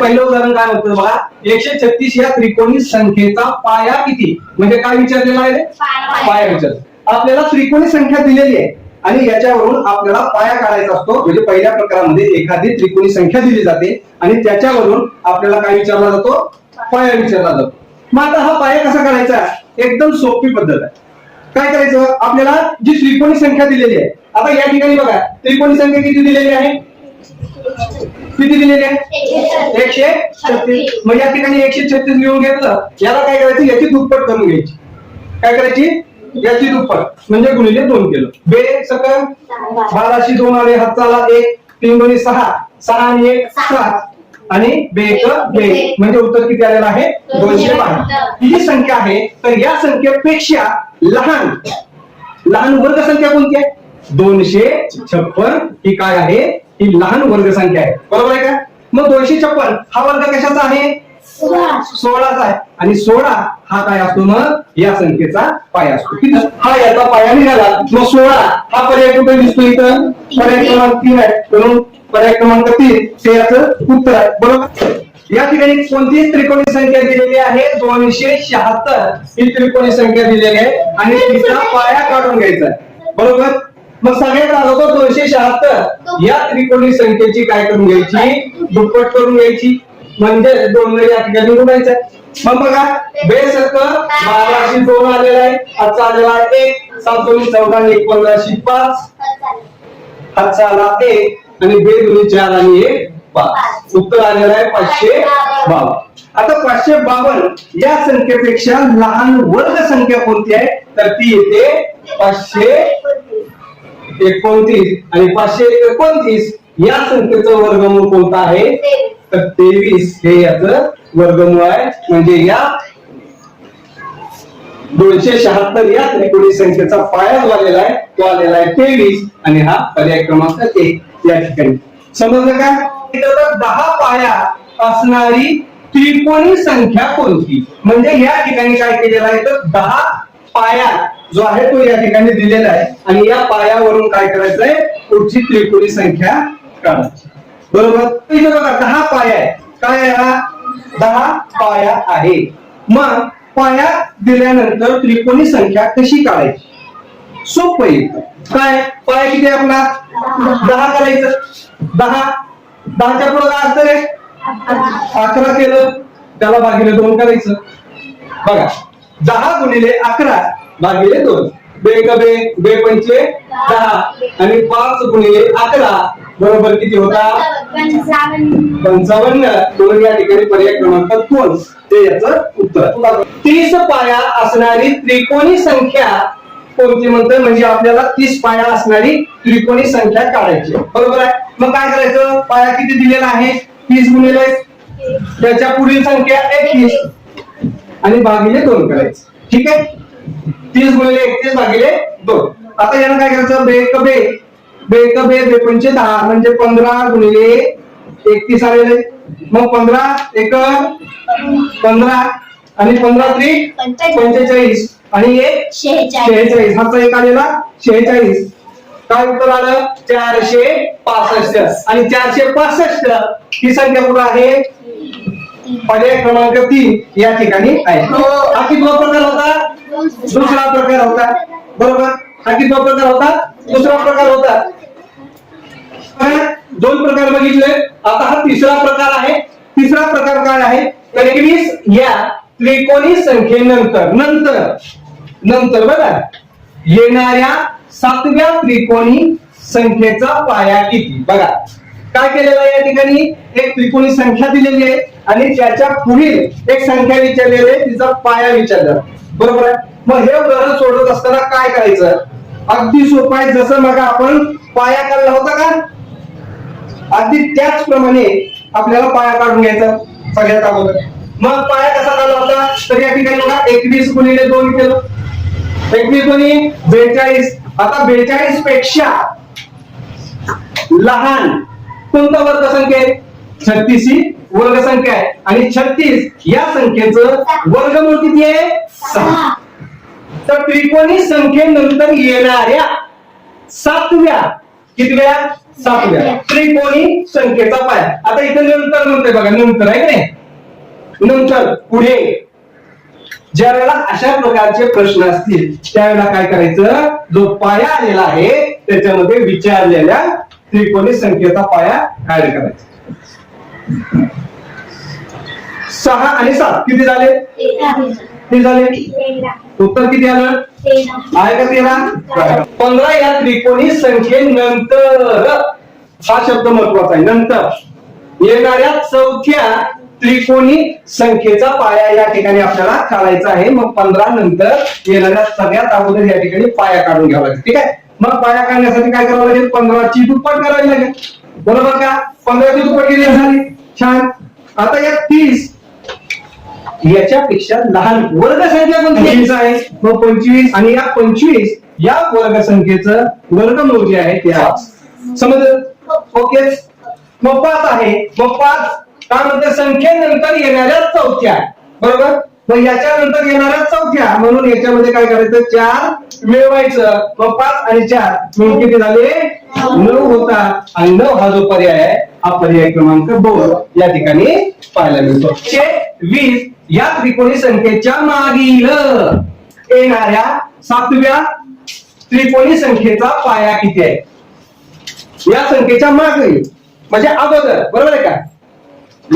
पहिलं उदाहरण काय होतं बघा? एकशे छत्तीस या त्रिकोणी संख्येचा पाया किती? म्हणजे काय विचारलेला आहे? पाया विचार. आपल्याला त्रिकोणी संख्या दिलेली आहे. आणि याच्यावरून आपल्याला पाया काढायचा असतो. म्हणजे पहिल्या प्रकारामध्ये एखादी त्रिकोणी संख्या दिली जाते. आणि त्याच्यावरून आपल्याला काय विचारला जातो? पाया विचारला जातो. मग आता हा पाया कसा काढायचा? एकदम सोपी पद्धत आहे. काय करायचं? आपल्याला जी त्रिकोणी संख्या दिलेली आहे. आता या ठिकाणी बघा. त्रिकोणी संख्या किती दिलेली आहे? किती दिलेली? आहे एकशे छत्तीस. मग या ठिकाणी एकशे छत्तीस लिहून घेतलं. याला काय करायचं? याची दुप्पट करून घ्यायची. काय करायची? याची दुप्पट. म्हणजे गुणिले दोन केलं. बे सकल बाराशे दोन आले हातचा एक तीन दोन्ही सहा. सहा आणि एक सात. आणि बे एक बे म्हणजे उत्तर किती आलेलं आहे? दोनशे बारा. ही जी संख्या आहे. तर या संख्येपेक्षा लहान लहान वर्ग संख्या कोणती आहे? दोनशे छप्पन. ही काय आहे? ही लहान वर्ग संख्या आहे. बरोबर आहे का? मग दोनशे छप्पन हा वर्ग कशाचा आहे? सोळाचा आहे. आणि सोळा हा काय असतो मग? या संख्येचा पाय असतो. हा याचा पाया निघाला. मग सोळा हा पर्याय कुठे दिसतो इथं? पर्याय क्रमांक तीन आहे. म्हणून पर्याय क्रमांक तीन ते याचं उत्तर आहे. बरोबर? या ठिकाणी कोणतीच त्रिकोणी संख्या दिलेली आहे? दोनशे शहात्तर ही त्रिकोणी संख्या दिलेली आहे. आणि तिचा पाया काढून घ्यायचा आहे. बरोबर? मग सगळ्यात अगोदर दोनशे शहात्तर. या त्रिकोणी संख्येची काय करून घ्यायची? दुप्पट करून घ्यायची. म्हणजे दोन या ठिकाणी गुणायचं मग बघा बेस बाराशे दोन आलेला आहे. आजचा आलेला आहे एक सात दोन्ही चौदा आणि एक पंधराशे पाच. हातचा आला एक आणि बे दोन्ही चार आणि एक पाच. उत्तर आलेलं आहे पाचशे बावन आता पाचशे बावन या संख्येपेक्षा लहान वर्ग संख्या कोणती आहे? तर ती येते पाचशे एकोणतीस आणि पाचशे एकोणतीस या संख्येचं वर्गमूळ कोणतं आहे? तर तेवीस हे याच वर्गमूळ आहे. म्हणजे या दोनशे शहात्तर या त्रिकोणी संख्येचा पाया जो आलेला आहे तो आलेला आहे तेवीस. आणि हा पर्याय क्रमांक एक या ठिकाणी. समजलं का? दहा पाया असणारी त्रिकोणी संख्या कोणती? म्हणजे या ठिकाणी काय केलेलं आहे? तर दहा पाया जो आहे तो या ठिकाणी दिलेला आहे. आणि या पायावरून काय करायचंय? पुढची त्रिकोणी संख्या काढायची. बरोबर? इथे बघा दहा पाया आहे काय हा? दहा पाया आहे. मग पाया दिल्यानंतर त्रिकोणी संख्या कशी काढायची? सोपं येतं काय? पाया किती आपला? दहा करायचं दहा. दहाच्या पुढे काय असतं रे अकरा केलं. त्याला भागिले दोन करायचं. बघा. दहा गुणिले अकरा भागिले दोन. बे का बे पंचे दहा. आणि पाच गुणिले अकरा. बरोबर किती होता? पंचावन्न. दोन या ठिकाणी पर्याय क्रमांक दोन. ते याचं उत्तर. तीस पाया असणारी त्रिकोणी संख्या कोणती म्हणतोय? म्हणजे आपल्याला तीस पाया असणारी त्रिकोणी संख्या काढायची. बरोबर आहे? मग काय करायचं? पाया किती दिलेला आहे? तीस गुणिले. त्याच्या पुढील संख्या एकतीस आणि भागिले दोन करायचं. ठीक आहे? तीस गुणिले एकतीस भागिले दोन. आता यानं काय करायचं? बे क बे. बे क बे बे पंचे दहा म्हणजे पंधरा गुणिले एकतीस आलेले. मग पंधरा एक पंधरा आणि पंधरा त्रिक पंचेचाळीस. आणि एक शेहेचाळीस. हाचा एक आलेला शेहेचाळीस. काय उत्तर आलं? चारशे पासष्ट. आणि चारशे पासष्ट ही संख्या कुठं आहे? पर्याय क्रमांक तीन या ठिकाणी आहे. हा. कितवा प्रकार होता? दुसरा प्रकार होता. बरोबर? हा कितवा प्रकार होता? दुसरा प्रकार होता? दोन प्रकार बघितले. आता हा तिसरा प्रकार आहे. तिसरा प्रकार काय आहे? एकवीस या त्रिकोणी संख्येनंतर नंतर नंतर बघा. येणाऱ्या सातव्या त्रिकोणी संख्येचा पाया किती? बघा. काय केलेलं या ठिकाणी? एक त्रिकोणी संख्या दिलेली आहे. आणि त्याच्या पुढील एक संख्या विचारलेली आहे तिचा पाया विचारला. बरोबर आहे? मग हे उदाहरण सोडत असताना काय करायचं? अगदी सोपं आहे जसं मग आपण पाया काढला होता का? अगदी त्याचप्रमाणे आपल्याला पाया काढून घ्यायचा सगळ्यात अगोदर. मग पाया कसा काढला होता? तर या ठिकाणी बघा एकवीस गुणिले दोन केलं. एकवीस गुणी बेचाळीस. आता बेचाळीसपेक्षा लहान कोणता वर्ग संख्या आहे? छत्तीस ही वर्ग संख्या आहे. आणि छत्तीस या संख्येचं वर्गमूळ किती आहे? सहा. तर त्रिकोणी संख्येनंतर येणाऱ्या सातव्या कितव्या? सातव्या. त्रिकोणी संख्येचा पाय. आता इथं नंतर म्हणतोय बघा नंतर आहे की नाही? नंतर पुढे. ज्या वेळेला अशा प्रकारचे प्रश्न असतील त्यावेळेला काय करायचं? जो पाया आलेला आहे त्याच्यामध्ये विचारलेल्या त्रिकोणी संख्येचा पाया ऍड करायचा. सहा आणि सात. किती झाले? किती झाले? उत्तर किती आलं? आहे का तेरा? पंधरा या त्रिकोणी संख्येनंतर. हा शब्द महत्त्वाचा आहे. नंतर. येणाऱ्या चौथ्या त्रिकोणी संख्येचा पाया या ठिकाणी आपल्याला काढायचा आहे. मग पंधरा नंतर येणाऱ्या सगळ्यात अगोदर या ठिकाणी पाया काढून घ्यावा लागेल. ठीक आहे? मग पाया काढण्यासाठी काय करावं लागेल? पंधराची दुप्पट करावी लागेल. बरोबर का? पंधराची दुप्पट केली झाली? छान. आता या तीस याच्यापेक्षा लहान वर्गसंख्या कोणती? आहे. मग पंचवीस. आणि या पंचवीस या वर्गसंख्येचं वर्गमूळ जे आहे ते आज समजलं? ओके. मग पाच आहे. मग पाच म्हणते? संख्येनंतर येणाऱ्या चौथ्या. बरोबर? मग याच्यानंतर येणाऱ्या चौथ्या. म्हणून याच्यामध्ये काय करायचं? चार मिळवायचं. मग पाच आणि चार. मिळून किती झाले? नऊ होता आणि नऊ हा जो पर्याय आहे हा पर्याय क्रमांक दोन. या ठिकाणी पाहायला मिळतो. चे वीस. या त्रिकोणी संख्येच्या मागील येणाऱ्या सातव्या त्रिकोणी संख्येचा पाया किती आहे? या संख्येच्या मागे म्हणजे अगोदर बरोबर आहे का?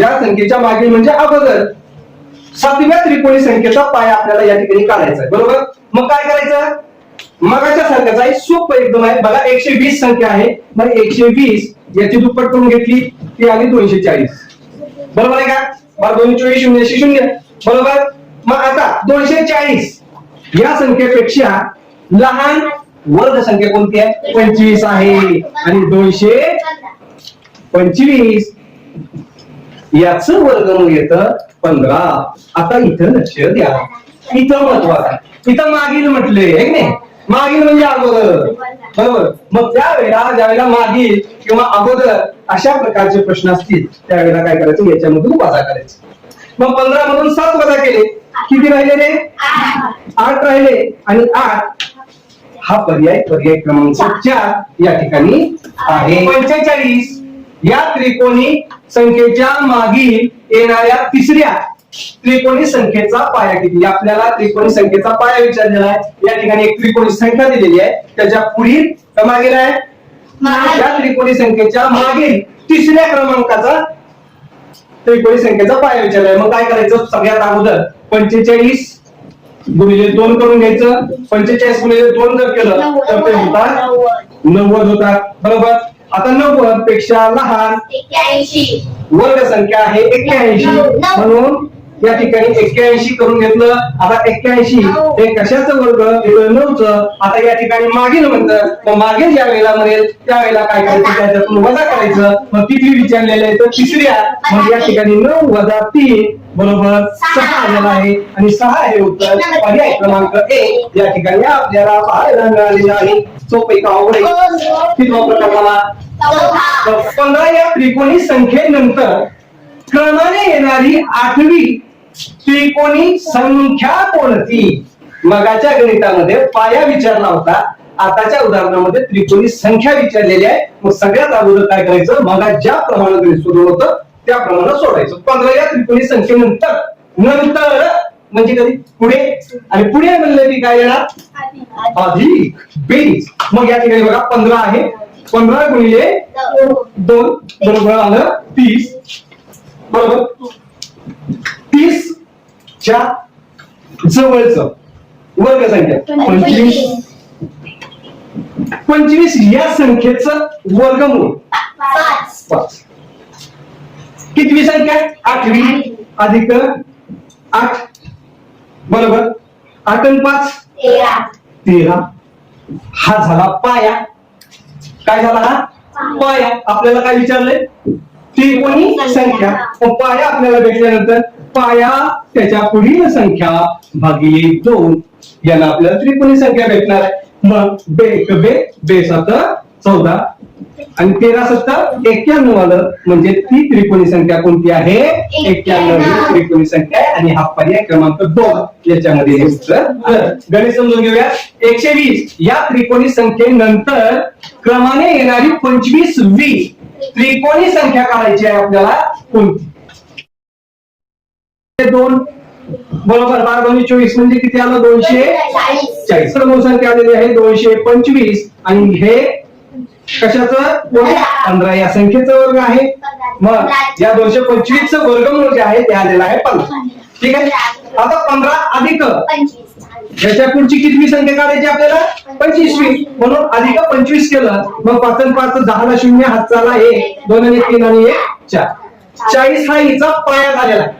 या संख्येच्या मागे म्हणजे अगोदर सातव्या त्रिकोणी संख्येचा पाया आपल्याला या ठिकाणी काढायचा आहे बरोबर? मग काय करायचं? मगाच्या सारखाच आहे सोपं एकदम आहे. बघा एकशे वीस संख्या आहे. मग एकशे वीस याची दुप्पट करून घेतली ती आली दोनशे चाळीस. बरोबर आहे का? बरं दोन चोवीस शून्य शून्य. बरोबर? मग आता दोनशे चाळीस या संख्येपेक्षा लहान वर्ग संख्या कोणती आहे? पंचवीस आहे. आणि दोनशे पंचवीस. याच वर्गमूळ येत पंधरा. आता इथं लक्ष द्या. इथं महत्वाचं आहे. इथं मागील म्हटले नाही? मागील म्हणजे अगोदर. बरोबर? मग त्यावेळेला ज्यावेळेला मागील किंवा अगोदर अशा प्रकारचे प्रश्न असतील त्यावेळेला काय करायचं? याच्यामधून वजा करायचं. मग पंधरा मधून सात वजा केले. किती राहिले रे आठ राहिले. आणि आठ हा पर्याय पर्याय क्रमांक चार या ठिकाणी आहे. पंचेचाळीस. या त्रिकोणी संख्येच्या मागील येणाऱ्या तिसऱ्या त्रिकोणी संख्येचा पाया किती? आपल्याला त्रिकोणी संख्येचा पाया विचारलेला आहे. या ठिकाणी एक त्रिकोणी संख्या दिलेली आहे. त्याच्या पुढील मागील आहे. या त्रिकोणी संख्येच्या मागील तिसऱ्या क्रमांकाचा त्रिकोणी संख्येचा पाया विचारलाय. मग काय करायचं? सगळ्यात अगोदर पंचेचाळीस गुणिले दोन करून घ्यायचं. पंचेचाळीस गुणिले दोन जर केलं तर ते होतात नव्वद होतात. बरोबर? आता नव्वदपेक्षा लहान वर्ग संख्या आहे एक्क्याऐंशी. म्हणून या ठिकाणी एक्क्याऐंशी करून घेतलं. आता एक्क्याऐंशी हे. कशाचं वर्ग? हे नऊच आता या ठिकाणी मागील म्हणतं मग मागील ज्या वेळेला म्हणेल त्यावेळेला काय करायचं? त्याच्यातून वजा करायचं. मग किती विचारलेलं आहे तर तिसऱ्या. मग या ठिकाणी नऊ वजा तीन बरोबर सहा आलेला आहे. आणि सहा हे उत्तर पर्याय क्रमांक एक. या ठिकाणी आपल्याला पाहायला मिळालेलं आहे. सोपे का आहे? कितवा प्रकार पंधरा या त्रिकोणी संख्येनंतर क्रमाने येणारी आठवी त्रिकोणी संख्या कोणती? मगाच्या गणितामध्ये पाया विचारला होता. आताच्या उदाहरणामध्ये त्रिकोणी संख्या विचारलेली आहे. मग सगळ्यात अगोदर काय करायचं? मगा ज्या प्रमाणात गणित सोडवलं होतं. त्या प्रमाणात सोडायचं. पंधरा या त्रिकोणी संख्येनंतर. नंतर म्हणजे कधी? पुढे. आणि पुढे म्हणलं की काय येणार? अधिक बेरीज. मग या ठिकाणी बघा पंधरा आहे. पंधरा गुणिले दोन. बरोबर आलं तीस. बरोबर? च्या जवळच वर्ग संख्या. पंचवीस. पंचवीस. या संख्येचं वर्गमूळ. पाच. कितवी संख्या? आठवी. अधिक आठ. बरोबर. आठ आणि पाच? तेरा. हा झाला पाया. काय झाला हा? पाया. आपल्याला काय विचारलंय? त्रिकोणी संख्या. मग पाया आपल्याला भेटल्यानंतर पाया त्याच्या पुढील संख्या भागिले दोन. याला आपल्याला त्रिकोणी संख्या भेटणार आहे. मग बे बे बे सात चौदा. आणि तेरा सत्तर एक्क्याण्णव आलं. म्हणजे ती त्रिकोणी संख्या कोणती आहे? एक्क्याण्णव ही त्रिकोणी संख्या आहे. आणि हा पर्याय क्रमांक दोन याच्यामध्ये हे. गणित समजून घेऊया. एकशे वीस. या त्रिकोणी संख्येनंतर क्रमाने येणारी पंचवीस वीस. त्रिकोणी संख्या काढायची आहे आपल्याला? कोणती? दोन बरोबर बारा दोन्ही चोवीस म्हणजे किती आलं? दोनशे चाळीस. क्रमांक संख्या आलेली आहे दोनशे पंचवीस. आणि हे कशाचं? पंधरा. या संख्येचं वर्ग आहे. मग या दोनशे पंचवीस च वर्गमूळ जे आहे ते आलेलं आहे पंधरा. ठीक आहे? आता पंधरा अधिक याच्या पुढची कितवी संख्या काढायची आपल्याला? पंचवीसवी. म्हणून अधिक पंचवीस केलं मग पाचन पाच दहाला शून्य हातचाला एक दोन आणि तीन आणि एक चार. चाळीस हा हिचा पाया झालेला आहे.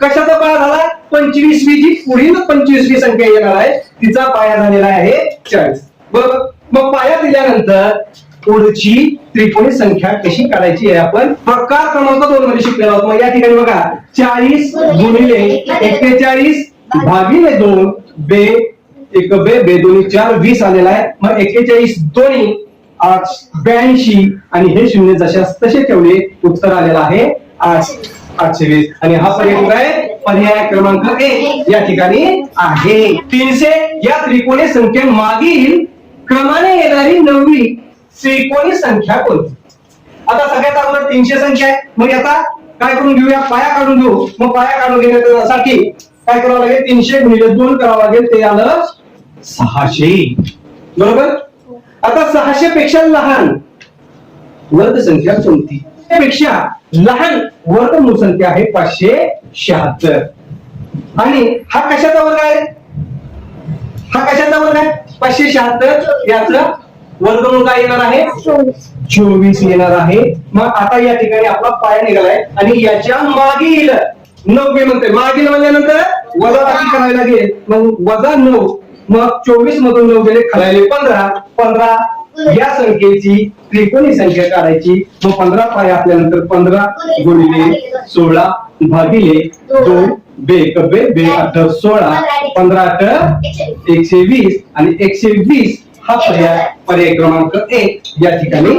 कशाचा पाया झाला? पंचवीसवी जी पुढील पंचवीसवी संख्या येणार आहे. तिचा पाया झालेला आहे चाळीस. बरोबर? मग पाया दिल्यानंतर पुढची त्रिकोणी संख्या कशी काढायची आहे आपण प्रकार क्रमांक दोन मध्ये शिकलेलो आहोत. मग या ठिकाणी बघा चाळीस गुणिले एक्केचाळीस भागिले दोन बे एक बे बे दोन्ही चार वीस आलेला आहे. मग एक्केचाळीस दोन्ही आठ ब्याऐंशी आणि हे शून्य जशा तसे ठेवले उत्तर आलेलं आहे आठ आठशे वीस. आणि हा पर्याय कुठे आहे? पर्याय क्रमांक एक या ठिकाणी आहे. तीनशे या त्रिकोणी संख्ये मागील क्रमाने येणारी नववी त्रिकोणी संख्या कोणती? आता सगळ्यात अगोदर तीनशे संख्या आहे. मग आता काय करून घेऊया? पाया काढून घेऊ. मग पाया काढून घेण्यासाठी काय करावं लागेल? तीनशे गुणिले दोन करावं लागेल. ते आलं सहाशे. बरोबर? आता सहाशे पेक्षा लहान वर्ग संख्या कोणती? त्यापेक्षा लहान वर्गमूळ संख्या आहे पाचशे शहात्तर. आणि हा कशाचा वर्ग आहे? हा कशाचा वर्ग आहे? पाचशे शहात्तर. याचा वर्गमूळ काय येणार आहे? चोवीस येणार आहे. मग आता या ठिकाणी आपला पाय निघालाय आणि याच्या मागील नववे म्हणते. मागील म्हणल्यानंतर वजा बाकी करायला लागेल. मग वजा नऊ मग चोवीस मधून नऊ गेले खालायले पंधरा. पंधरा या संख्येची त्रिकोणी संख्या काढायची. मग पंधरा पाय आपल्यानंतर पंधरा गुणिले सोळा भागिले दोन बे एक बे बे आठ सोळा. पंधरा आठ एकशे वीस. आणि एकशे वीस हा पर्याय पर्याय क्रमांक एक या ठिकाणी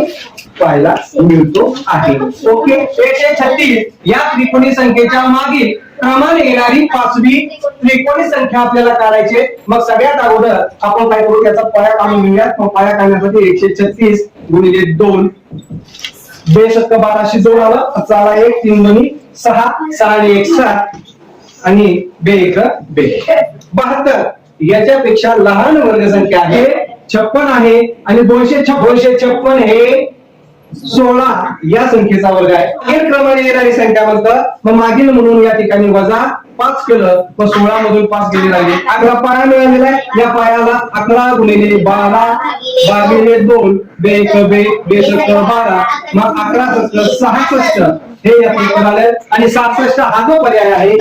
पाहायला मिळतो आहे. ओके एकशे छत्तीस. या त्रिकोणी संख्येच्या मागील क्रमाने येणारी पाचवी त्रिकोणी संख्या आपल्याला काढायची मग सगळ्यात अगोदर आपण काय करू त्याचा पाया काढून घेऊयात. मग पाया काढण्यासाठी एकशे छत्तीस गुणिले दोन. बे सत्त बाराशे दोन आलं. चाला एक तीन दोन्ही सहा सहा एक सात. आणि बे एक बे. बहात्तर. याच्यापेक्षा लहान वर्गसंख्या आहे. छप्पन आहे आणि दोनशे दोनशे छप्पन हे सोळा या संख्येचा वर्ग आहे. एक क्रमाने येणारी संख्या म्हणतं मग मागील म्हणून या ठिकाणी वजा पाच केलं मग सोळा मधून पाच गेले राहिले. अकरा पाया मिळालेला आहे. या पायाला अकरा गुणिले बारा भागिले दोन बे एक बे बे सत्तर बारा मग अकरा सत्तर सहासष्ट. हे या पलीकडे आणि सहासष्ट हा जो पर्याय आहे